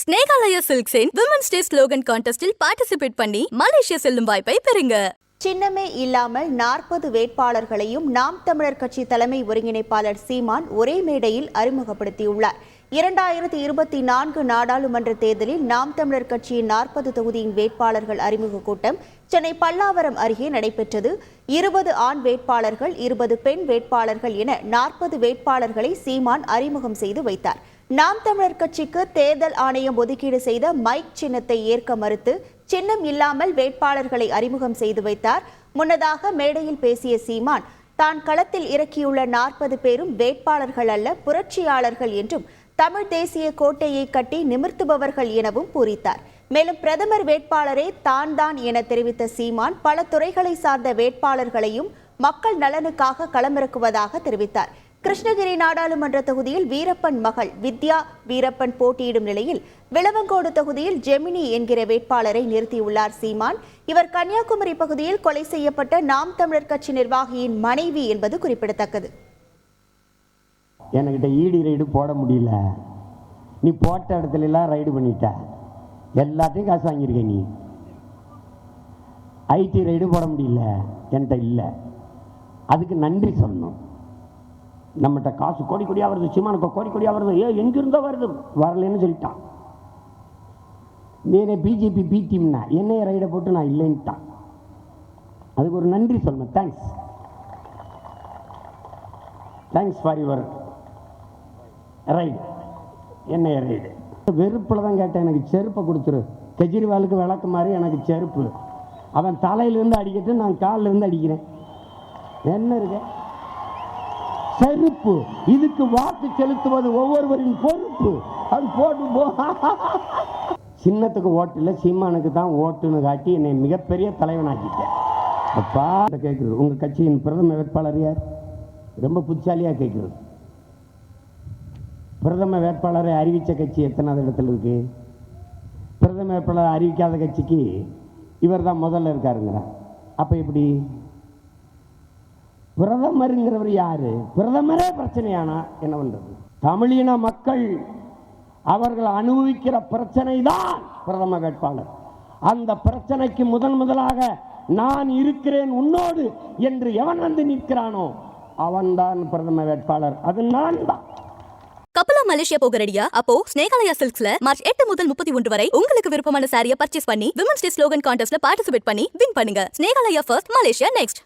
ஸ்னேகாலயா சில்க்ஸின் women's day slogan கான்டெஸ்டில் participate பண்ணி மலேசியா செல்லும் வாய்ப்பை பெறுங்க. சின்னமே இல்லாமல் நாற்பது வேட்பாளர்களையும் நாம் தமிழர் கட்சி தலைமை ஒருங்கிணைப்பாளர் சீமான் ஒரே மேடையில் அறிமுகப்படுத்தியுள்ளார். இரண்டாயிரத்தி இருபத்தி நான்கு நாடாளுமன்ற தேர்தலில் நாம் தமிழர் கட்சியின் நாற்பது தொகுதியின் வேட்பாளர்கள் அறிமுக கூட்டம் சென்னை பல்லாவரம் அருகே நடைபெற்றது. இருபது ஆண் வேட்பாளர்கள் இருபது பெண் வேட்பாளர்கள் என நாற்பது வேட்பாளர்களை சீமான் அறிமுகம் செய்து வைத்தார். நாம் தமிழர் கட்சிக்கு தேர்தல் ஆணையம் ஒதுக்கீடு செய்த மைக் சின்னத்தை ஏற்க மறுத்து சின்னம் இல்லாமல் வேட்பாளர்களை அறிமுகம் செய்து வைத்தார். முன்னதாக மேடையில் பேசிய சீமான் தான் களத்தில் இறக்கியுள்ள நாற்பது பேரும் வேட்பாளர்கள் அல்ல புரட்சியாளர்கள் என்றும் தமிழ் தேசிய கோட்டையை கட்டி நிமிர்த்துபவர்கள் எனவும் பூரித்தார் மேலும் பிரதமர் வேட்பாளரே தான் தான் என தெரிவித்த சீமான் பல துறைகளை சார்ந்த வேட்பாளர்களையும் மக்கள் நலனுக்காக களமிறக்குவதாக தெரிவித்தார். கிருஷ்ணகிரி நாடாளுமன்ற தொகுதியில் வீரப்பன் மகள் வித்யா வீரப்பன் போட்டியிடும் நிலையில் விளவங்கோடு தொகுதியில் ஜெமினி என்கிற வேட்பாளரை நிறுத்தியுள்ளார் சீமான். இவர் கன்னியாகுமரி பகுதியில் கொலை செய்யப்பட்ட நாம் தமிழர் கட்சி நிர்வாகியின் மனைவி என்பது குறிப்பிடத்தக்கது. என்கிட்ட ஈடி ரைடு போட முடியல. நீ போட்ட இடத்துல எல்லாம் ரைடு பண்ணிட்ட. எல்லாத்தையும் காசு வாங்கியிருக்க நீ. ஐடி ரைடு போட முடியல. என்கிட்ட இல்லை. அதுக்கு நன்றி சொல்லணும். நம்மகிட்ட காசு கோடி கோடியாக வருது சிமானுக்கு கோடி கோடியாக வருது ஏ எங்கிருந்தோ வருது. வரலன்னு சொல்லிட்டான். வேற பிஜேபி பி டீம்னா என்னைய ரைடை போட்டு நான் இல்லைன்ட்டான். அதுக்கு ஒரு நன்றி சொல்லணும் thanks thanks for your ride என்ன ரைடு வெறுப்பில் தான் கேட்டேன். எனக்கு செருப்பை கொடுத்துரு. கெஜ்ரிவாலுக்கு விளக்கு மாதிரி எனக்கு செருப்பு. அவன் தலையிலேருந்து அடிக்கட்டு நான் கால்ல இருந்து அடிக்கிறேன். என்ன இருக்கு? செருப்பு. இதுக்கு வாக்கு செலுத்துவது ஒவ்வொருவரின் பொறுப்பு. அது போட்டு போ. சின்னத்துக்கு ஓட்டு இல்லை சீமானுக்கு தான் ஓட்டுன்னு காட்டி என்னை மிகப்பெரிய தலைவனாக்கிட்டேன். அப்பா கேட்குறது உங்கள் கட்சியின் பிரதம வேட்பாளர் யார்? ரொம்ப புத்திசாலியாக கேட்குறது பிரதம வேட்பாளரை அறிவித்த கட்சி எத்தனாவது இடத்துல இருக்கு? பிரதம வேட்பாளர் அறிவிக்காத கட்சிக்கு இவர் தான் முதல்ல இருக்காருங்கிறார் அப்போ எப்படி? பிரதமருங்கிறவர் யாரு? பிரதமரே பிரச்சனையானா? என்ன பண்றது? தமிழின மக்கள் அவர்கள் அனுபவிக்கிற பிரச்சனை தான் பிரதம வேட்பாளர். அந்த பிரச்சனைக்கு முதன் முதலாக நான் இருக்கிறேன் உன்னோடு என்று எவன் வந்து நிற்கிறானோ அவன்தான் பிரதம வேட்பாளர். அது நான் தான் கப்பலா மலேசியா போக ரெடியா அப்போ ஸ்னேகாலயா சில்க்ஸ்ல மார்ச் எட்டு முதல் முப்பத்தி ஒன்று வரை உங்களுக்கு விருப்பமான சாரியை பர்ச்சேஸ் பண்ணி விமன்ஸ் டே ஸ்லோகன் கான்டெஸ்ட்ல பார்ட்டிசிபேட் பண்ணி வின் பண்ணுங்க. Snehalaya first Malaysia next